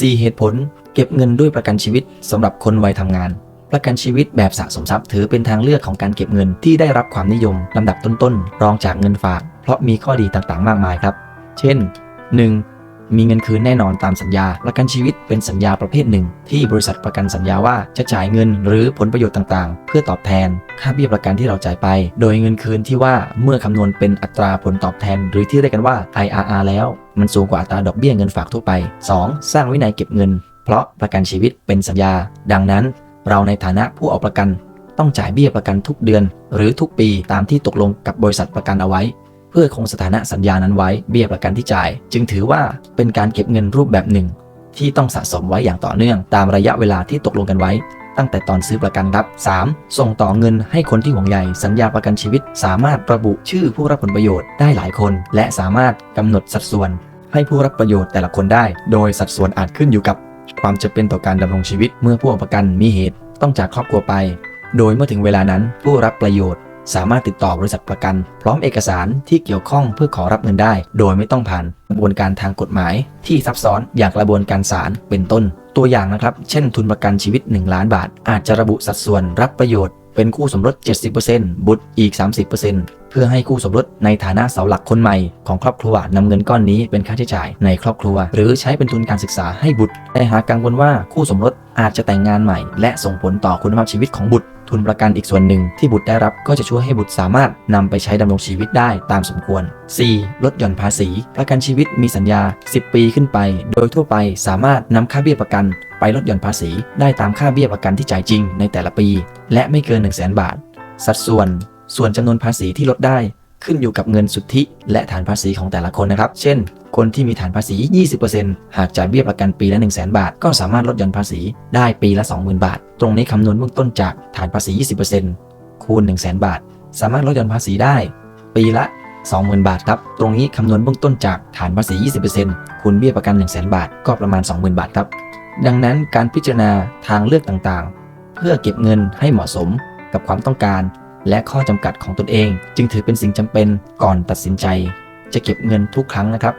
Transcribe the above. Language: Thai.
4 เหตุผล เก็บเงินด้วยประกันชีวิตสำหรับคนวัยทำงาน ประกันชีวิตแบบสะสมทรัพย์ถือเป็นทางเลือกของการเก็บเงินที่ได้รับความนิยมลำดับต้นๆ รองจากเงินฝาก เพราะมีข้อดีต่างๆ มากมายครับ เช่น 1. มีเงินคืนแน่นอนตามสัญญา ประกันชีวิตเป็นสัญญาประเภทหนึ่ง ที่บริษัทประกันสัญญาว่าจะจ่ายเงินหรือผลประโยชน์ต่างๆ เพื่อตอบแทน ค่าเบี้ยประกันที่เราจ่ายไป โดยเงินคืนที่ว่าเมื่อคำนวณเป็นอัตราผลตอบแทน หรือที่เรียกกันว่า IRR แล้ว มันสูงกว่าอัตราดอกเบี้ยเงินฝากทั่วไป 2. สร้างวินัยเก็บเงิน เพราะประกันชีวิตเป็นสัญญา ดังนั้น เราในฐานะผู้เอาประกัน ต้องจ่ายเบี้ยประกันทุกเดือน หรือทุกปีตามที่ตกลงกับบริษัทประกันเอาไว้ เพื่อคงสถานะสัญญานั้นไว้เบี้ยประกันที่จ่าย จึงถือว่าเป็นการเก็บเงินรูปแบบหนึ่ง ที่ต้องสะสมไว้อย่างต่อเนื่อง ตามระยะเวลาที่ตกลงกันไว้ ตั้งแต่ตอนซื้อประกันครับ 3. ส่งต่อเงินให้คนที่ห่วงใยสัญญาประกันชีวิต สามารถระบุชื่อผู้รับผลประโยชน์ได้หลายคน และสามารถกำหนดสัดส่วน ให้ผู้รับประโยชน์แต่ละคนได้ โดยสัดส่วนอาจขึ้นอยู่กับ ความจะเป็นต่อการดำรงชีวิต เมื่อผู้ประกันมีเหตุต้องจากครอบครัวไป โดยเมื่อถึงเวลานั้นผู้รับประโยชน์ สามารถติดต่อบริษัทประกัน พร้อมเอกสารที่เกี่ยวข้องเพื่อขอรับเงินได้ โดยไม่ต้องผ่านกระบวนการทางกฎหมายที่ซับซ้อนอย่างกระบวนการศาลเป็นต้น ตัวอย่างนะครับ เช่น ทุนประกันชีวิต 1 ล้านบาท อาจจะระบุสัดส่วนรับประโยชน์เป็นคู่สมรส 70%บุตรอีก 30%เพื่อให้คู่สมรสในฐานะเสาหลักคนใหม่ของครอบครัวนำเงินก้อนนี้เป็นค่าใช้จ่ายในครอบครัว หรือใช้เป็นทุนการศึกษาให้บุตรแต่หากกังวลว่าคู่สมรสอาจจะแต่งงานใหม่ และส่งผลต่อคุณภาพชีวิตของบุตร ทุนประกันอีกส่วนหนึ่งที่บุตรได้รับก็จะช่วยให้บุตรสามารถนำไปใช้ดำรงชีวิตได้ตามสมควร 4. ลดหย่อนภาษี ประกันชีวิตมีสัญญา 10 ปีขึ้นไป โดยทั่วไปสามารถนำค่าเบี้ยประกัน ไปลดหย่อนภาษี ได้ตามค่าเบี้ยประกันที่จ่ายจริงในแต่ละปี และไม่เกิน 1 0 0 0 0แบาท สัดส่วน ส่วนจำนวนภาษีที่ลดได้ขึ้นอยู่กับเงินสุทธิ และฐานภาษีของแต่ละคนนะครับ เช่น คนที่มีฐานภาษี 20%หากจ่ายเบี้ยประกันปีละ 1 0 0 0 0แบาท ก็สามารถลดหย่อนภาษีได้ปีละ 20,000 บาท ตรงนี้คำนวณเบื้องต้นจากฐานภาษี 20%คูณ 1 0 0 0 0 0 บาท สามารถลดหย่อนภาษีได้ ปีละ 20,000 บาทครับ ตรงนี้คำนวณเบื้องต้นจากฐานภาษี 20%คูณเบี้ยประกัน 1 0 0 0 0 0 บาท ก็ประมาณ 20,000 บาทครับ ดังนั้นการพิจารณาทางเลือกต่างๆ เพื่อเก็บเงินให้เหมาะสมกับความต้องการ และข้อจำกัดของตนเอง จึงถือเป็นสิ่งจำเป็นก่อนตัดสินใจ จะเก็บเงินทุกครั้งนะครับ